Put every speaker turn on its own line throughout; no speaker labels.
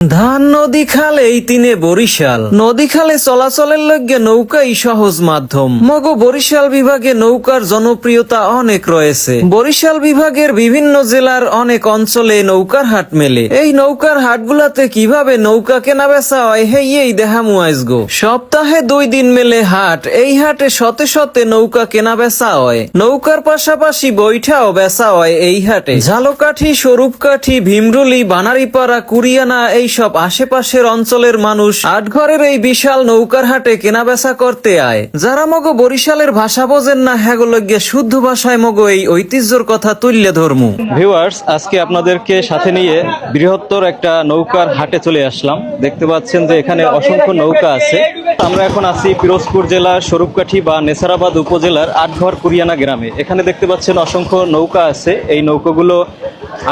ধান নদী খাল এই তিনে বরিশাল। নদী খালে চলাচলের লগ্যে নৌকাই সহজ মাধ্যম। মগ বরিশাল বিভাগে নৌকার জনপ্রিয়তা অনেক রয়েছে। বরিশাল বিভাগের বিভিন্ন জেলার অনেক অঞ্চলে নৌকার হাট মেলে। এই নৌকার হাটগুলাতে কীভাবে নৌকা কেনা বেচা হয় হেই এই দেহা মুয়াইজ গো। সপ্তাহে দুই দিন মেলে হাট। এই হাটে শতে শতে নৌকা কেনা বেচা হয়। নৌকার পাশাপাশি বৈঠাও বেচা হয় এই হাটে। ঝালকাঠি, স্বরূপকাঠি, ভীমরুলি, বানারিপাড়া কুরিয়ানা এইসব আশেপাশের অঞ্চলের মানুষ আটঘরের এই বিশাল নৌকার হাটে কেনাবেচা করতে আয়। যারা মগো বরিশালের ভাষা বোঝেন না হ্যাগোলজ্ঞে শুদ্ধ ভাষায় মগো এই ঐতিহ্যর কথা তুল্য ধর্ম।
ভিউয়ার্স আজকে আপনাদেরকে সাথে নিয়ে বৃহত্তর একটা নৌকার হাটে চলে আসলাম। দেখতে পাচ্ছেন যে এখানে অসংখ্য নৌকা আছে। আমরা এখন আছি পিরোজপুর জেলার স্বরূপকাঠি বা নেসারাবাদ উপজেলার আটঘর কুরিয়ানা গ্রামে। এখানে দেখতে পাচ্ছেন অসংখ্য নৌকা আছে। এই নৌকাগুলো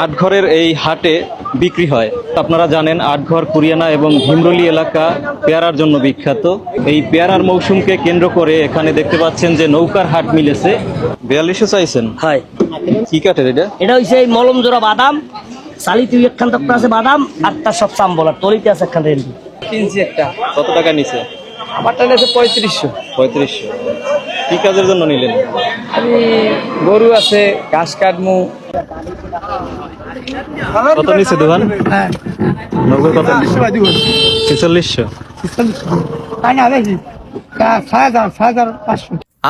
আটঘরের এই হাটে বিক্রি হয়। আপনারা জানেন আটঘর কুরিয়ানা এবং ভীমরুলি এলাকা পেয়ারার জন্য বিখ্যাত। এই পেয়ারার মৌসুমকে কেন্দ্র করে এখানে দেখতে পাচ্ছেন যে নৌকার হাট মিলেছে। বিয়াল্লিশশো চাইছেন?
হয়।
কি কাঠের এটা?
এটা হইছে এই মলম জোড়া বাদাম। চালি তুই একখান আছে বাদাম আর তার সব চাম্বল আর তলিতে আছে একখান
কিনছি একটা।
কত টাকা নিছে?
আমারটা নিয়েছে পঁয়ত্রিশশো।
পঁয়ত্রিশশো। কী কাজের জন্য নিলেন?
আমি গরু আছে ঘাস কাটমু।
কত নিচ্ছে দোকান? নৌকো কত? ছেচল্লিশশো।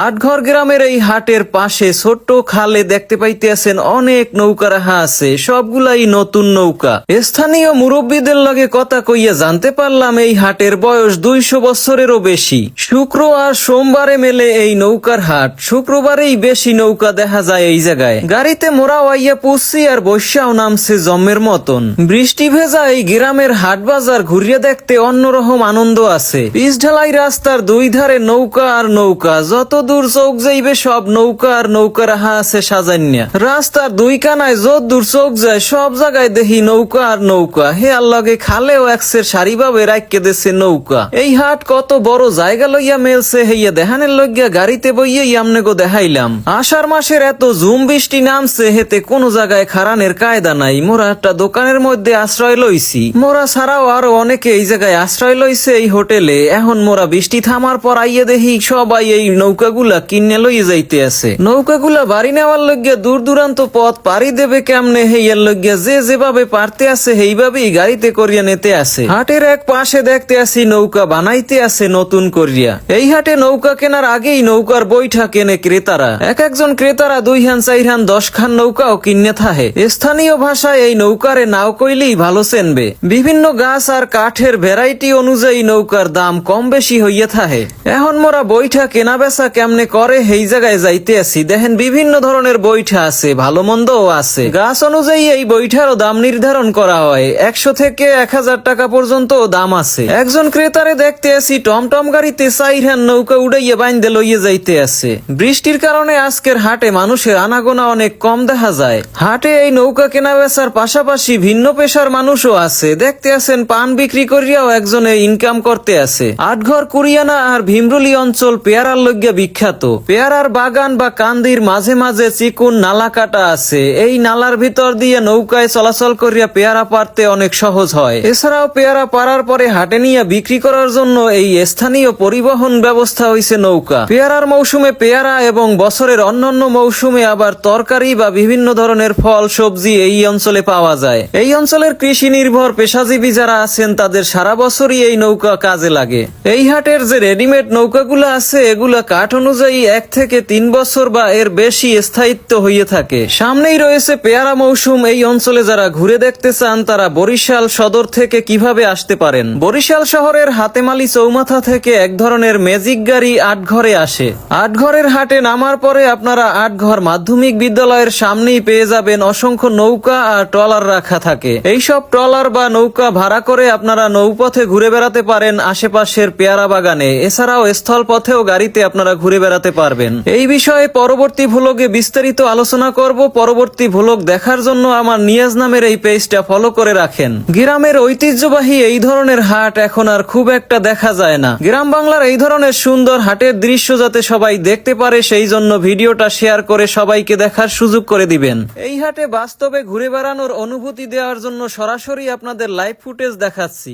আটঘর গ্রামের এই হাটের পাশে ছোট্ট খালে দেখতে পাইতেছেন অনেক নৌকা রাহা আছে সবগুলাই নতুন নৌকা। স্থানীয় মুরব্বীদের লগে কথা কইয়া জানতে পারলাম এই হাটের বয়স দুইশো বছরেরও বেশি। শুক্র আর সোমবারে মেলে এই নৌকার হাট। শুক্রবারেই বেশি নৌকা দেখা যায় এই জায়গায়। গাড়িতে মোরা আইয়া পুষছি আর বৈশাও নামছে জম্মের মতন। বৃষ্টি ভেজা এই গ্রামের হাট বাজার ঘুরিয়ে দেখতে অন্যরকম আনন্দ আছে। পিস ঢালাই রাস্তার দুই ধারে নৌকা আর নৌকা, যত দূর চোখ যাইবে, সব নৌকা আর নৌকা রাহা আছে সাজান্যা রাস্তার দুই কানায় যত দূর চোখ যায়, সব জায়গায় দেখি নৌকা আর নৌকা। হে আল্লাহকে খালেও একসের সারিভাবে রাখকে দেছে নৌকা। এই হাট কত বড় জায়গা লইয়া মেলছে, হইয়া দেহানের লইয়া গাড়িতে বইয়াই আমনে গো দেখাইলাম। আষাঢ় মাসের এত ঝুম বৃষ্টি নামছে, হেতে কোন জায়গায় খারানের কায়দা নাই। মোরা একটা দোকানের মধ্যে আশ্রয় লইছি। মোরা ছাড়াও আরও অনেকে এই জায়গায় আশ্রয় লইছে এই হোটেলে। এখন মোরা বৃষ্টি থামার পর আইয়ে দেখি সবাই এই নৌকাগুলা কিনে লইয়ে যাইতে আছে। নৌকাগুলা বাড়ি নেওয়ার লইয়া দূর দূরান্ত পথ পাড়ি দেবে কেমনে? হেইয়ার লইয়া যে যেভাবে পারতে আছে, সেইভাবেই গাড়িতে করিয়া নিতে আছে। হাটের এক পাশে দেখতে আসি নৌকা বানাইতে আছে নতুন করিয়া। এই হাটে নৌকা কেনার আগেই নৌকার বৈঠা কেনে ক্রেতারা। এক একজন ক্রেতারা দুই হান, চার হান, দশ খান নৌকাও কিনে থাহে। স্থানীয় ভাষায় এই নৌকারে নাও কইলেই ভালো চেনবে। বিভিন্ন গাছ আর কাঠের ভ্যারাইটি অনুযায়ী নৌকার দাম কম বেশি হইয়া থাহে। এখন মোরা বৈঠা কেনা বেচা কেমনে করে? সেই জায়গায় যাইতে আছি দেখেন, বিভিন্ন ধরনের বৈঠা আছে, ভালো মন্দও আছে। গাছ অনুযায়ী এই বৈঠারও দাম নির্ধারণ করা হয়। একশো থেকে এক হাজার টাকা পর্যন্ত দাম আছে। একজন ক্রেতারে দেখতে আসি, টমটম গাড়িতে চাইরান নৌকা উড়াইয়া বাইন্দে লইয়ে যাইতে আছে। বৃষ্টির কারণে আজকের হাটে মানুষের আনাগোনা অনেক কম দেখা যায়। হাটে এই নৌকা কেনা বেচার পাশাপাশি ভিন্ন পেশার মানুষও আছে। দেখতে আছেন পান বিক্রি করিয়াও একজনে ইনকাম করতে আছে। আটঘর কুরিয়ানা আর ভীমরুলি অঞ্চল পেয়ারার লইয়া বিখ্যাত। পেয়ারার বাগান বা কান্দির মাঝে মাঝে চিকুন নালা কাটা আছে। এই নালার ভিতর দিয়ে নৌকায় চলাচল করিয়া পেয়ারা পারতে অনেক সহজ হয়। এছাড়াও পেয়ারা পারার পরে হাটে নিয়ে বিক্রি করার জন্য এই স্থানীয় পরিবহন ব্যবস্থা হইছে নৌকা। পেয়ারার মৌসুমে পেয়ারা এবং বছরের অন্যান্য মৌসুমে আবার তরকারি বা বিভিন্ন ধরনের ফল, সবজি এই অঞ্চলে পাওয়া যায়। এই অঞ্চলের কৃষি নির্ভর পেশাজীবী যারা আছেন, তাদের সারা বছরই এই নৌকা কাজে লাগে। এই হাটের যে রেডিমেড নৌকাগুলো আছে, এগুলা কাঠ অনুযায়ী এক থেকে তিন বছর বা এর বেশি স্থায়িত্ব হইয়ে থাকে। সামনেই রয়েছে পেয়ারা মৌসুম। এই অঞ্চলে যারা ঘুরে দেখতে চান, তারা বরিশাল সদর থেকে কীভাবে আসতে পারেন? বরিশাল শহরের হাতেমালি চৌমাথা থেকে এক ধরনের ম্যাজিক গাড়ি আটঘরে আসে। আটঘরের হাটে নামার পরে আপনারা আটঘর মাধ্যমিক বিদ্যালয়ের সামনেই পেয়ে যাবেন অসংখ্য নৌকা আর ট্রলার রাখা থাকে। এইসব ট্রলার বা নৌকা ভাড়া করে আপনারা নৌপথে ঘুরে বেড়াতে পারেন আশেপাশের পেয়ারা বাগানে। এছাড়াও স্থল পথেও গাড়িতে আপনারা ঘুরে ঘুরে বেড়াতে পারবেন। এই বিষয়ে পরবর্তী ভ্লগে বিস্তারিত আলোচনা করব। পরবর্তী ভ্লগ দেখার জন্য আমার নিয়াজ নামের এই পেজটা ফলো করে রাখেন। গ্রামের ঐতিহ্যবাহী এই ধরনের হাট এখন আর খুব একটা দেখা যায় না। গ্রাম বাংলার এই ধরনের সুন্দর হাটের দৃশ্য যাতে সবাই দেখতে পারে, সেই জন্য ভিডিওটা শেয়ার করে সবাইকে দেখার সুযোগ করে দিবেন। এই হাটে বাস্তবে ঘুরে বেড়ানোর অনুভূতি দেওয়ার জন্য সরাসরি আপনাদের লাইভ ফুটেজ দেখাচ্ছি।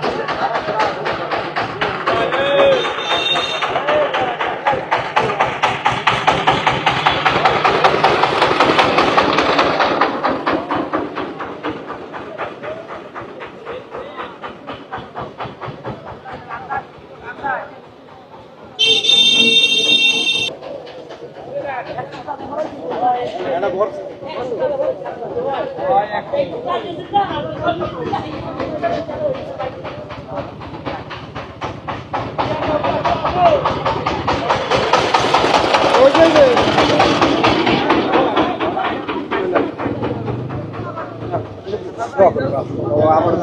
আমার